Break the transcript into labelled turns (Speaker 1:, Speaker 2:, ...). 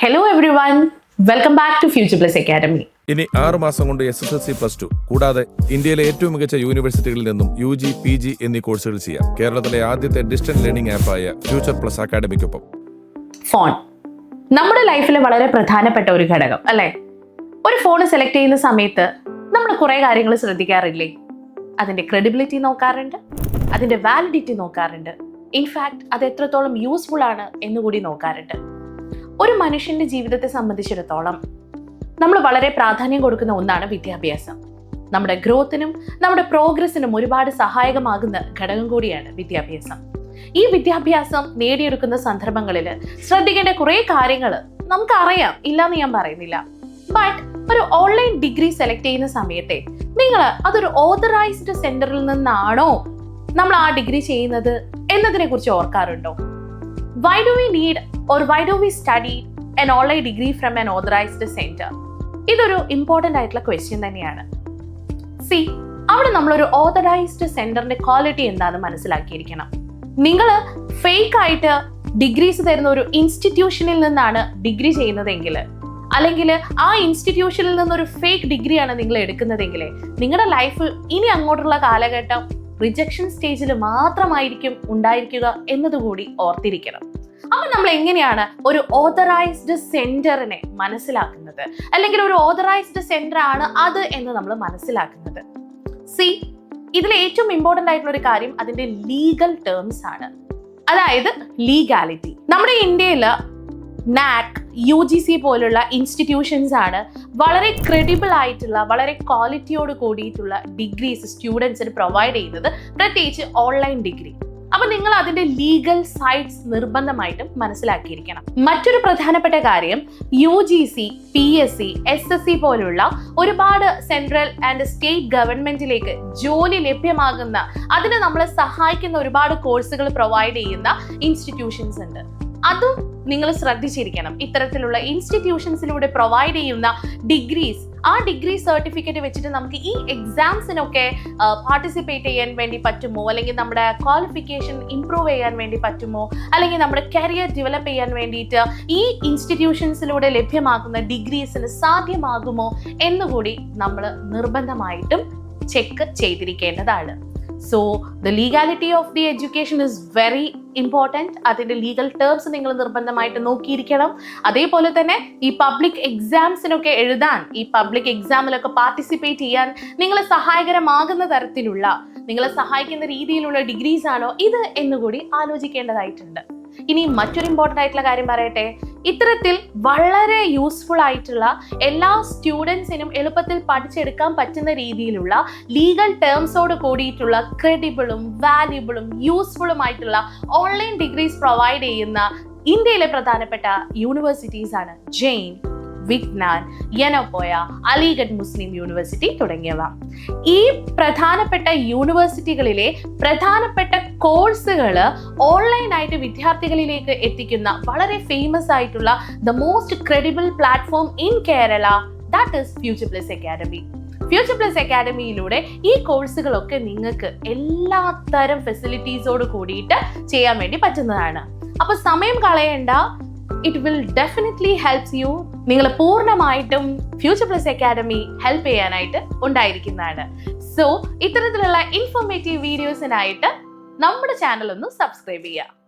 Speaker 1: Hello everyone welcome back to future plus academy
Speaker 2: ഇനി ആറ് മാസം കൊണ്ട് S S L C plus two കൂടാതെ ഇന്ത്യയിലെ ഏറ്റവും മികച്ച യൂണിവേഴ്സിറ്റികളിൽ നിന്നും യു ജി പി ജി എന്നീ കോഴ്സുകൾ ചെയ്യാം. കേരളത്തിലെ ആദ്യത്തെ ഡിസ്റ്റൻസ് ലേണിംഗ് ആപ്പായ ഫ്യൂച്ചർ പ്ലസ് അക്കാഡമിക്കൊപ്പം
Speaker 1: ഫോൺ നമ്മുടെ ലൈഫിലെ വളരെ പ്രധാനപ്പെട്ട ഒരു ഘടകം അല്ലേ? ഒരു ഫോൺ സെലക്ട് ചെയ്യുന്ന സമയത്ത് നമ്മൾ കുറേ കാര്യങ്ങൾ ശ്രദ്ധിക്കാറില്ലേ? അതിന്റെ ക്രെഡിബിലിറ്റി നോക്കാറുണ്ട് അതിന്റെ വാലിഡിറ്റി നോക്കാറുണ്ട്. ഇൻഫാക്ട് അത് എത്രത്തോളം യൂസ്ഫുൾ ആണ് എന്നുകൂടി നോക്കാറുണ്ട്. ഒരു മനുഷ്യന്റെ ജീവിതത്തെ സംബന്ധിച്ചിടത്തോളം നമ്മൾ വളരെ പ്രാധാന്യം കൊടുക്കുന്ന ഒന്നാണ് വിദ്യാഭ്യാസം. നമ്മുടെ ഗ്രോത്തിനും നമ്മുടെ പ്രോഗ്രസിനും ഒരുപാട് സഹായകമാകുന്ന ഘടകം കൂടിയാണ് വിദ്യാഭ്യാസം. ഈ വിദ്യാഭ്യാസം നേടിയെടുക്കുന്ന സന്ദർഭങ്ങളിൽ ശ്രദ്ധിക്കേണ്ട കുറേ കാര്യങ്ങൾ നമുക്കറിയാം ഇല്ലാന്ന് ഞാൻ പറയുന്നില്ല. ബട്ട് ഒരു ഓൺലൈൻ ഡിഗ്രി സെലക്ട് ചെയ്യുന്ന സമയത്തെ നിങ്ങൾ അതൊരു ഓതറൈസ്ഡ് സെന്ററിൽ നിന്നാണോ നമ്മൾ ആ ഡിഗ്രി ചെയ്യുന്നത് എന്നതിനെ കുറിച്ച് ഓർക്കാറുണ്ടോ? Why do we need or why do we study an online degree from an authorized centre ഇതൊരു ഇമ്പോർട്ടന്റ് ആയിട്ടുള്ള ക്വസ്റ്റ്യൻ തന്നെയാണ്. സി അവിടെ നമ്മളൊരു ഓതറൈസ്ഡ് സെന്ററിന്റെ ക്വാളിറ്റി എന്താണെന്ന് മനസ്സിലാക്കിയിരിക്കണം. നിങ്ങൾ ഫേക്ക് ആയിട്ട് ഡിഗ്രീസ് തരുന്ന ഒരു ഇൻസ്റ്റിറ്റ്യൂഷനിൽ നിന്നാണ് ഡിഗ്രി ചെയ്യുന്നതെങ്കിൽ അല്ലെങ്കിൽ ആ ഇൻസ്റ്റിറ്റ്യൂഷനിൽ നിന്നൊരു ഫേക്ക് ഡിഗ്രിയാണ് നിങ്ങൾ എടുക്കുന്നതെങ്കിൽ നിങ്ങളുടെ ലൈഫ് ഇനി അങ്ങോട്ടുള്ള കാലഘട്ടം റിജക്ഷൻ സ്റ്റേജിൽ മാത്രമായിരിക്കും ഉണ്ടായിരിക്കുക എന്നതുകൂടി ഓർത്തിരിക്കണം. അപ്പൊ നമ്മൾ എങ്ങനെയാണ് ഒരു ഓതറൈസ്ഡ് സെന്ററിനെ മനസ്സിലാക്കുന്നത്? അല്ലെങ്കിൽ ഒരു ഓതറൈസ്ഡ് സെന്റർ ആണ് അത് എന്ന് നമ്മൾ മനസ്സിലാക്കുന്നത്? സി ഇതിൽ ഏറ്റവും ഇമ്പോർട്ടന്റ് ആയിട്ടുള്ള ഒരു കാര്യം അതിന്റെ ലീഗൽ ടേംസ് ആണ്. അതായത് ലീഗാലിറ്റി നമ്മുടെ ഇന്ത്യയിൽ നാക് യു ജി സി പോലുള്ള ഇൻസ്റ്റിറ്റ്യൂഷൻസ് ആണ് വളരെ ക്രെഡിബിൾ ആയിട്ടുള്ള വളരെ ക്വാളിറ്റിയോട് കൂടിയിട്ടുള്ള ഡിഗ്രീസ് സ്റ്റുഡൻസിന് പ്രൊവൈഡ് ചെയ്യുന്നത്. പ്രത്യേകിച്ച് ഓൺലൈൻ ഡിഗ്രി അപ്പൊ നിങ്ങൾ അതിന്റെ ലീഗൽ സൈഡ്സ് നിർബന്ധമായിട്ടും മനസ്സിലാക്കിയിരിക്കണം. മറ്റൊരു പ്രധാനപ്പെട്ട കാര്യം U G C P S C S S C പോലുള്ള ഒരുപാട് സെൻട്രൽ ആൻഡ് സ്റ്റേറ്റ് ഗവൺമെന്റിലേക്ക് ജോലി ലഭ്യമാകുന്ന അതിന് നമ്മളെ സഹായിക്കുന്ന ഒരുപാട് കോഴ്സുകൾ പ്രൊവൈഡ് ചെയ്യുന്ന ഇൻസ്റ്റിറ്റ്യൂഷൻസ് ഉണ്ട്. അതും നിങ്ങൾ ശ്രദ്ധിച്ചിരിക്കണം. ഇത്തരത്തിലുള്ള ഇൻസ്റ്റിറ്റ്യൂഷൻസിലൂടെ പ്രൊവൈഡ് ചെയ്യുന്ന ഡിഗ്രീസ് ആ ഡിഗ്രി സർട്ടിഫിക്കറ്റ് വെച്ചിട്ട് നമുക്ക് ഈ എക്സാംസിനൊക്കെ പാർട്ടിസിപ്പേറ്റ് ചെയ്യാൻ വേണ്ടി പറ്റുമോ? അല്ലെങ്കിൽ നമ്മുടെ ക്വാളിഫിക്കേഷൻ ഇംപ്രൂവ് ചെയ്യാൻ വേണ്ടി പറ്റുമോ? അല്ലെങ്കിൽ നമ്മുടെ കരിയർ ഡെവലപ്പ് ചെയ്യാൻ വേണ്ടിയിട്ട് ഈ ഇൻസ്റ്റിറ്റ്യൂഷൻസിലൂടെ ലഭ്യമാകുന്ന ഡിഗ്രീസിന് സാധ്യമാകുമോ എന്നുകൂടി നമ്മൾ നിർബന്ധമായിട്ടും check ചെയ്തിരിക്കേണ്ടതാണ്. So the legality of the education is very important അതിന്റെ ലീഗൽ ടേംസ് നിങ്ങൾ നിർബന്ധമായിട്ട് നോക്കിയിരിക്കണം. അതേപോലെ തന്നെ ഈ പബ്ലിക് എക്സാംസിനൊക്കെ എഴുതാൻ ഈ പബ്ലിക് എക്സാമിലൊക്കെ പാർട്ടിസിപ്പേറ്റ് ചെയ്യാൻ നിങ്ങളെ സഹായകരമാകുന്ന തരത്തിലുള്ള നിങ്ങളെ സഹായിക്കുന്ന രീതിയിലുള്ള ഡിഗ്രീസ് ആണോ ഇത് എന്നുകൂടി ആലോചിക്കേണ്ടതായിട്ടുണ്ട്. ഇനി മറ്റൊരു ഇമ്പോർട്ടന്റ് ആയിട്ടുള്ള കാര്യം പറയട്ടെ. ഇത്തരത്തിൽ വളരെ യൂസ്ഫുൾ ആയിട്ടുള്ള എല്ലാ സ്റ്റുഡൻസിനും എളുപ്പത്തിൽ പഠിച്ചെടുക്കാൻ പറ്റുന്ന രീതിയിലുള്ള ലീഗൽ ടേംസോട് കൂടിയിട്ടുള്ള ക്രെഡിബിളും വാല്യുബിളും യൂസ്ഫുളും ആയിട്ടുള്ള ഓൺലൈൻ ഡിഗ്രീസ് പ്രൊവൈഡ് ചെയ്യുന്ന ഇന്ത്യയിലെ പ്രധാനപ്പെട്ട യൂണിവേഴ്സിറ്റീസ് ആണ് ജെയിൻ. വിജ്ഞാൻ യനോപോയ അലിഗഡ് മുസ്ലിം യൂണിവേഴ്സിറ്റി തുടങ്ങിയവ. ഈ പ്രധാനപ്പെട്ട യൂണിവേഴ്സിറ്റികളിലെ പ്രധാനപ്പെട്ട കോഴ്സുകൾ ഓൺലൈനായിട്ട് വിദ്യാർത്ഥികളിലേക്ക് എത്തിക്കുന്ന വളരെ ഫേമസ് ആയിട്ടുള്ള the most credible platform in Kerala that is future plus academy future plus അക്കാഡമിയിലൂടെ ഈ കോഴ്സുകളൊക്കെ നിങ്ങൾക്ക് എല്ലാ തരം ഫെസിലിറ്റീസോട് കൂടിയിട്ട് ചെയ്യാൻ വേണ്ടി പറ്റുന്നതാണ്. അപ്പോൾ സമയം കളയേണ്ട. It will definitely helps you നിങ്ങൾ പൂർണമായിട്ടും ഫ്യൂച്ചർ പ്ലസ് അക്കാഡമി ഹെൽപ്പ് ചെയ്യാനായിട്ട് ഉണ്ടായിരിക്കുന്നതാണ്. സോ ഇത്തരത്തിലുള്ള ഇൻഫോർമേറ്റീവ് വീഡിയോസിനായിട്ട് നമ്മുടെ ചാനൽ ഒന്ന് സബ്സ്ക്രൈബ് ചെയ്യുക.